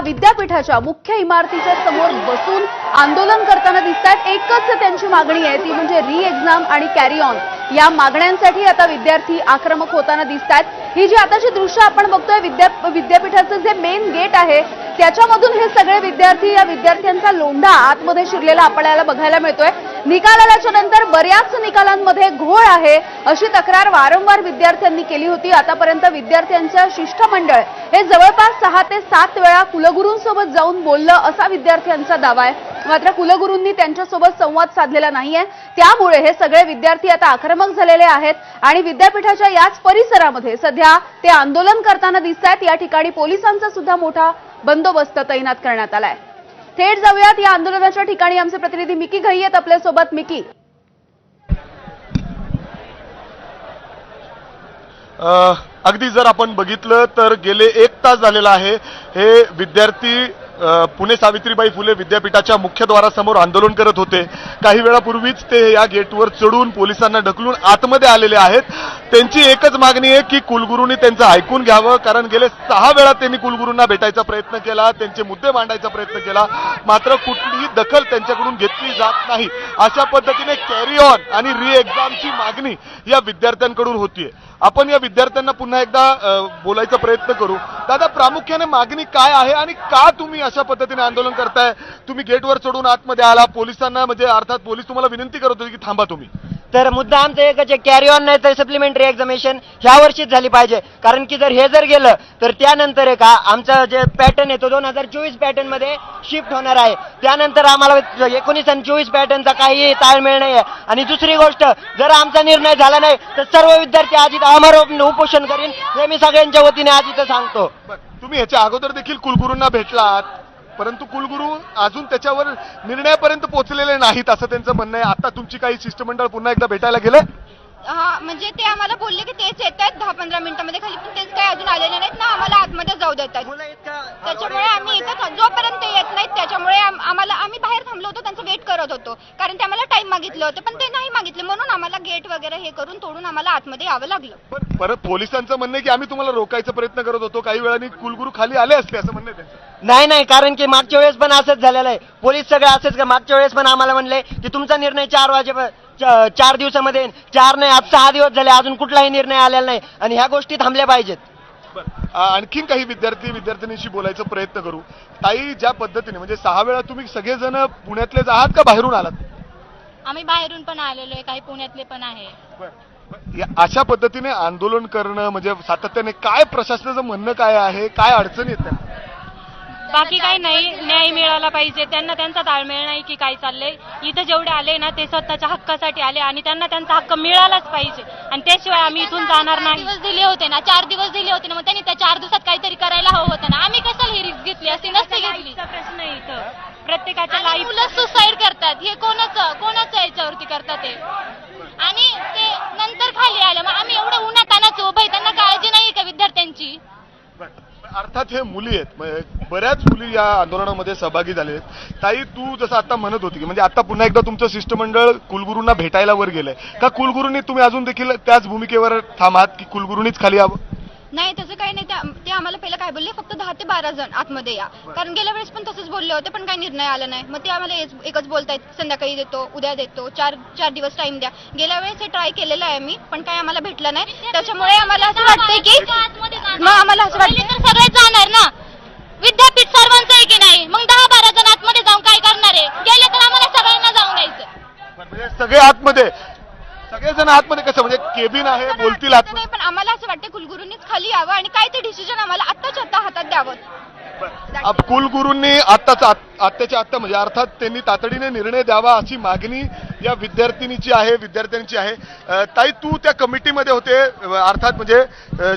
विद्यापीठाच्या मुख्य इमारतीच्या समोर बसून आंदोलन करताना दिसतात एकच त्यांची मागणी आहे ती म्हणजे री एक्झाम आणि कॅरी ऑन या मागण्यांसाठी आता विद्यार्थी आक्रमक होताना दिसतात ही जी आताची दृश्य आपण बघतोय विद्या विद्यापीठाचं जे मेन गेट आहे त्याच्यामधून हे सगळे विद्यार्थी या विद्यार्थ्यांचा लोंढा आतमध्ये शिरलेला आपल्याला बघायला मिळतोय. निकाल आल्याच्यानंतर बऱ्याच निकालांमध्ये घोळ आहे अशी तक्रार वारंवार विद्यार्थ्यांनी केली होती. आतापर्यंत विद्यार्थ्यांचं शिष्टमंडळ हे जवळपास सहा ते सात वेळा कुलगुरूंसोबत जाऊन बोललं असा विद्यार्थ्यांचा दावा आहे. मात्र कुलगुरूंनी त्यांच्यासोबत संवाद साधलेला नाहीये त्यामुळे हे सगळे विद्यार्थी आता आक्रमक झालेले आहेत आणि विद्यापीठाच्या याच परिसरामध्ये सध्या ते आंदोलन करताना दिसत आहेत या ठिकाणी पोलिसांचा सुद्धा मोठा बंदोबस्त तैनात करण्यात आलाय. थेट जाऊयात. या आंदोलनाच्या ठिकाणी आमचे प्रतिनिधी मिकी घई आहेत. आपल्यासोबत मिकी. अगदी जर आपण बघितलं तर गेले एक तास झालेला आहे. हे विद्यार्थी पुणे सावित्रीबाई फुले विद्यापीठाच्या मुख्यद्वारासमोर आंदोलन करत होते. काही वेळापूर्वीच ते या गेटवर चढून पोलिसांना ढकलून आतमध्ये आलेले आहेत. त्यांची एकच मागणी आहे की कुलगुरूंनी त्यांचं ऐकून घ्यावं कारण गेले सहा वेळा त्यांनी कुलगुरूंना भेटायचा प्रयत्न केला त्यांचे मुद्दे मांडायचा प्रयत्न केला. मात्र कुठलीही दखल त्यांच्याकडून घेतली जात नाही. अशा पद्धतीने कॅरी ऑन आणि री एक्झामची मागणी या विद्यार्थ्यांकडून होतीये. आपण या विद्यार्थ्यांना पुन्हा एकदा बोलायचा प्रयत्न करू. दादा प्रामुख्याने मागणी काय आहे आणि का तुम्ही अशा पद्धतीने आंदोलन करताय? तुम्ही गेटवर चढून आतमध्ये आला पोलिसांना म्हणजे अर्थात पोलीस तुम्हाला विनंती करत होते की थांबा तुम्ही. तर मुद्दा आमचा एकच आहे कॅरी ऑन नाही तर सप्लिमेंटरी एक्झामिनेशन ह्या वर्षीच झाली पाहिजे. कारण की जर हे जर गेलं तर त्यानंतर आहे का जे पॅटर्न आहे तो दोन हजार चोवीस पॅटर्नमध्ये शिफ्ट होणार आहे. त्यानंतर आम्हाला एकोणीस आणि चोवीस पॅटर्नचा काही ताळमेळ नाही आहे. आणि दुसरी गोष्ट जर आमचा निर्णय झाला नाही तर सर्व विद्यार्थी आज इथं अमर उपोषण करीन हे मी सगळ्यांच्या वतीने आज इथं सांगतो. तुम्ही ह्याच्या अगोदर देखील कुलगुरूंना भेटलात. परंतु कुलगुरू अजून त्याच्यावर निर्णयापर्यंत पोहोचलेले नाहीत असं त्यांचं म्हणणं आहे. आता तुमची काही शिष्टमंडळ पुन्हा एकदा भेटायला गेले हा म्हणजे ते आम्हाला बोलले की तेच येत आहेत दहा पंधरा मिनिटांमध्ये. खाली पण तेच काही अजून आलेले नाहीत ना आम्हाला आतमध्ये जाऊ देत आहेत त्याच्यामुळे आम्ही इथं था- जोपर्यंत येत नाहीत त्याच्यामुळे आम- आम्हाला आम्ही बाहेर थांबलो होतो त्यांचं वेट करत होतो. कारण ते आम्हाला टाइम मागितलं होतं पण ते नाही मागितले. म्हणून आम्हाला गेट वगैरे हे करून तोडून आम्हाला आतमध्ये यावं लागलं. पण परत पोलिसांचं म्हणणं आहे की आम्ही तुम्हाला रोखायचा प्रयत्न करत होतो. काही वेळाने कुलगुरू खाली आले असते असं म्हणणं आहे त्यांचं. नाही नाही कारण की मागच्या वेळेस पण असंच झालेलं आहे. पोलीस सगळे असंच का मागच्या वेळेस पण आम्हाला म्हणले की तुमचा निर्णय चार वाजे चार दिवसामध्ये येईल. चार नाही आज सहा दिवस झाले अजून कुठलाही निर्णय आलेला नाही. आणि ह्या गोष्टी थांबल्या पाहिजेत. आणखीन काही विद्यार्थी विद्यार्थिनीशी बोलायचा प्रयत्न करू. ताई ज्या पद्धतीने म्हणजे सहा वेळा तुम्ही सगळेजण पुण्यातलेच आहात का बाहेरून आलात? आम्ही बाहेरून पण आलेलो आहे काही पुण्यातले पण आहे. अशा पद्धतीने आंदोलन करणं म्हणजे सातत्याने काय प्रशासनाचं म्हणणं काय आहे? काय अडचणी आहेत त्यांना? बाकी काही नाही न्याय मिळाला पाहिजे. त्यांना त्यांचा ताळमेळ नाही की काय चाललंय. इथं जेवढे आले ना ते स्वतःच्या हक्कासाठी आले आणि त्यांना त्यांचा हक्क मिळालाच पाहिजे. आणि त्याशिवाय आम्ही इथून जाणार नाही. दिवस दिले होते ना चार दिवस दिले होते ना मग त्यांनी त्या चार दिवसात काहीतरी करायला हवं होतं ना. आम्ही कशाला ही रिस्क घेतली? असती नसती घेतली. प्रश्न आहे इथं. प्रत्येकाच्या आणि लाईफ मुलं सुसाईड करतात. हे कोणाचं कोणाचं याच्यावरती करतात ते? आणि ते नंतर खाली आलं. हे मुली आहेत. म्हणजे बऱ्याच मुली या आंदोलनामध्ये सहभागी झाले आहेत. ताई तू जसं आता म्हणत होती की म्हणजे आता पुन्हा एकदा तुमचं शिष्टमंडळ कुलगुरूंना भेटायला वर गेलंय. का कुलगुरूंनी तुम्ही अजून देखील त्याच भूमिकेवर थांबात की कुलगुरूंनीच खाली यावं? नाही तसं काही नाही. त्या- ते आम्हाला पहिलं काय बोलले? फक्त दहा ते बारा जण आतमध्ये या. कारण गेल्या वेळेस पण तसंच बोलले होते पण काही निर्णय आला नाही. मग ते आम्हाला एकच बोलतायत संध्याकाळी देतो उद्या देतो चार चार दिवस टाइम द्या. गेल्या वेळेस हे ट्राय केलेलं आहे मी पण काही आम्हाला भेटलं नाही. त्याच्यामुळे आम्हाला असं वाटतंय की मग आम्हाला असं वाटतं तर सगळेच जाणार ना विद्यापीठ सर्वांचं आहे की नाही मग दहा बारा जण आतमध्ये जाऊन काय करणार आहे गेले तर आम्हाला सगळ्यांना जाऊन द्यायचं म्हणजे सगळे आतमध्ये सगळेजण आतमध्ये कसं म्हणजे केबिन आहे बोलतील आत नाही पण आम्हाला असं वाटतं कुलगुरूंनीच खाली यावं आणि काय ते डिसिजन आम्हाला आत्ताच्या आत्ता हातात द्यावं. अब कुलगुरूंनी आत्ताच आत- आत्ताच्या आत्ता म्हणजे अर्थात त्यांनी तातडीने निर्णय द्यावा अशी मागणी या विद्यार्थिनीची आहे विद्यार्थ्यांची आहे. ताई तू त्या कमिटीमध्ये होते अर्थात म्हणजे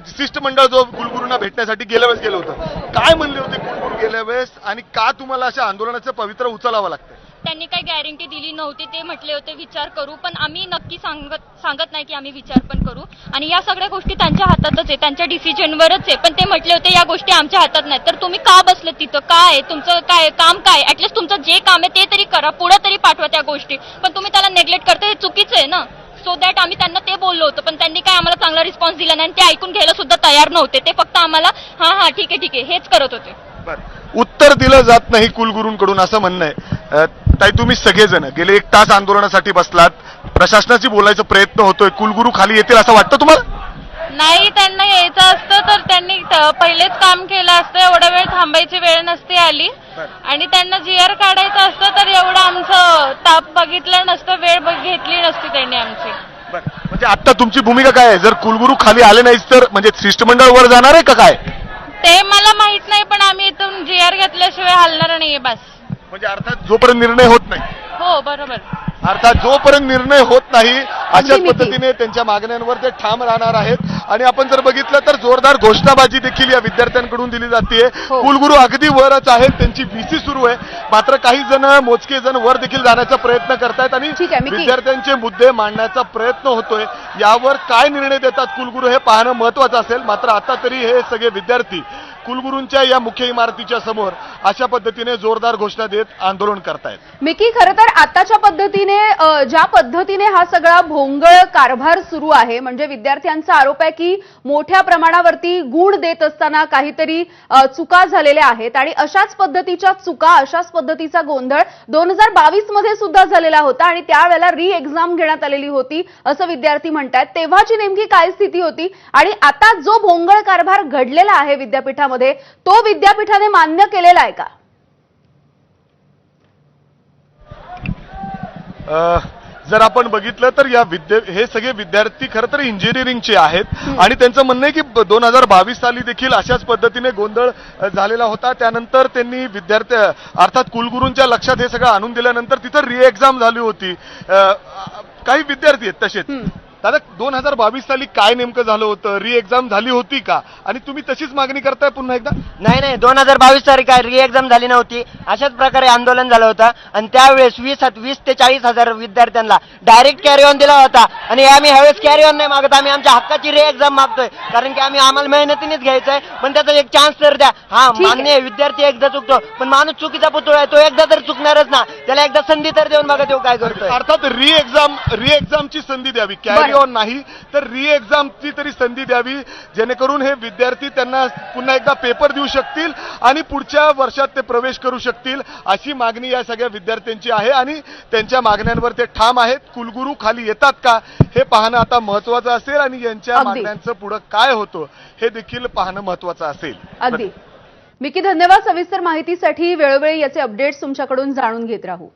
शिष्टमंडळ जो कुलगुरूंना भेटण्यासाठी गेल्या वेळेस गेलं होतं काय म्हणले होते कुलगुरू गेल्या वेळेस आणि का तुम्हाला अशा आंदोलनाचं पवित्र उचलावं लागतं त्यांनी काही गॅरंटी दिली नव्हती ते म्हटले होते विचार करू. पण आम्ही नक्की सांगत सांगत नाही की आम्ही विचार पण करू. आणि या सगळ्या गोष्टी त्यांच्या हातातच आहे त्यांच्या डिसिजनवरच आहे. पण ते म्हटले होते या गोष्टी आमच्या हातात नाही तर तुम्ही का बसले तिथं? काय आहे? तुमचं काय काम काय? ऍटलीस्ट तुमचं जे काम आहे ते तरी करा. पुढं तरी पाठवा त्या गोष्टी. पण तुम्ही त्याला नेग्लेक्ट करता हे चुकीचं आहे ना? सो दॅट आम्ही त्यांना ते बोललो होतो पण त्यांनी काय आम्हाला चांगला रिस्पॉन्स दिला नाही आणि ते ऐकून घ्यायला सुद्धा तयार नव्हते. ते फक्त आम्हाला हा हा ठीक आहे ठीक आहे. हेच करत होते. उत्तर दिलं जात नाही कुलगुरूंकडून असं म्हणणं आहे. ताई तुम्ही सगळेजण गेले एक तास आंदोलनासाठी बसलात. प्रशासनाशी बोलायचा प्रयत्न होतोय. कुलगुरू खाली येतील असं वाटतं तुम्हाला? नाही त्यांना यायचं असतं तर त्यांनी पहिलेच काम केलं असतं. एवढा वेळ थांबायची वेळ नसती आली. आणि त्यांना जी आर काढायचं असतं तर एवढं आमचं ताप बघितलं नसतं वेळ घेतली नसती त्यांनी आमची. म्हणजे आता तुमची भूमिका काय आहे? जर कुलगुरू खाली आले नाहीत तर म्हणजे शिष्टमंडळ वर जाणार आहे का काय? ते मला माहीत नाही पण आम्ही इथून जी आर घेतल्याशिवाय हलणार नाहीये बस. म्हणजे अर्थात जोपर्यंत निर्णय होत नाही. हो बरोबर. अर्थात जोपर्यंत निर्णय होत नाही अशाच. पद्धतीने त्यांच्या मागण्यांवर ते ठाम राहणार आहेत. आणि आपण जर बघितलं तर जोरदार घोषणाबाजी देखील या विद्यार्थ्यांकडून दिली जाते हो. कुलगुरू अगदी वरच आहेत त्यांची व्हीसी सुरू आहे. मात्र काही जण मोजके जण वर देखील जाण्याचा प्रयत्न करतायत आणि ठीक आहे, मिकी. विद्यार्थ्यांचे मुद्दे मांडण्याचा प्रयत्न होतोय. यावर काय निर्णय देतात कुलगुरू हे पाहणं महत्वाचं असेल. मात्र आता तरी हे सगळे विद्यार्थी कुलगुरूंच्या या मुख्य इमारतीच्या समोर अशा पद्धतीने जोरदार घोषणा देत आंदोलन करतायत. मिकी खरं तर आताच्या पद्धतीने ज्या पद्धतीने हा सगळा भोंगळ कारभार सुरू आहे म्हणजे विद्यार्थ्यांचा आरोप आहे की मोठ्या प्रमाणावरती गुण देत असताना काहीतरी चुका झालेल्या आहेत आणि अशाच पद्धतीच्या चुका अशाच पद्धतीचा गोंधळ दोन हजार बावीसमध्ये सुद्धा झालेला होता आणि त्यावेळेला री एक्झाम घेण्यात आलेली होती असं विद्यार्थी म्हणतात तेव्हाची नेमकी काय स्थिती होती आणि आता जो भोंगळ कारभार घडलेला आहे विद्यापीठामध्ये तो विद्यापीठाने मान्य केलेला आहे का? जर आपण बघितलं तर या विद्या हे सगळे विद्यार्थी खरं तर इंजिनिअरिंगचे आहेत. आणि त्यांचं म्हणणं आहे की दोन हजार बावीस साली देखील अशाच पद्धतीने गोंधळ झालेला होता. त्यानंतर त्यांनी विद्यार्थी अर्थात कुलगुरूंच्या लक्षात हे सगळं आणून दिल्यानंतर तिथं री एक्झाम झाली होती. काही विद्यार्थी आहेत तसेच. दादा दोन हजार बावीस साली काय नेमकं झालं होतं? री एक्झाम झाली होती का? आणि तुम्ही तशीच मागणी करताय पुन्हा एकदा? नाही नाही दोन हजार बावीस तारीख काय री एक्झाम झाली नव्हती. अशाच प्रकारे आंदोलन झालं होतं. आणि त्यावेळेस वीस वीस ते चाळीस हजार विद्यार्थ्यांना डायरेक्ट कॅरी ऑन दिला होता. आणि आम्ही ह्यावेळेस कॅरी ऑन नाही मागत. आम्ही आमच्या हक्काची री एक्झाम मागतोय. कारण की आम्ही आम्हाला मेहनतीनेच घ्यायचं आहे पण त्याचा एक चान्स तर द्या. हा. मान्य आहे. विद्यार्थी एकदा चुकतो. पण माणूस चुकीचा पुतळा आहे. तो एकदा तर चुकणारच ना. त्याला एकदा संधी तर देऊन बघा तो काय करतोय. अर्थात री एक्झाम री एक्झामची संधी द्यावी. कॅरी ऑन नाही तर री एक्झामची तरी संधी द्यावी. जेणेकरून हे विद्यार्थी त्यांना पुन्हा एकदा पेपर देऊ शकतील आणि पुढच्या वर्षात ते प्रवेश करू शकतील अशी मागणी या सगळ्या विद्यार्थ्यांची आहे. आणि त्यांच्या मागण्यांवर ते ठाम आहेत. कुलगुरू खाली येतात का हे पाहणं आता महत्वाचं असेल आणि यांच्या. मागण्यांचं पुढं काय होतं हे देखील पाहणं महत्वाचं असेल. अगदी. मिकी धन्यवाद सविस्तर माहितीसाठी. वेळोवेळी याचे अपडेट्स तुमच्याकडून जाणून घेत राहू.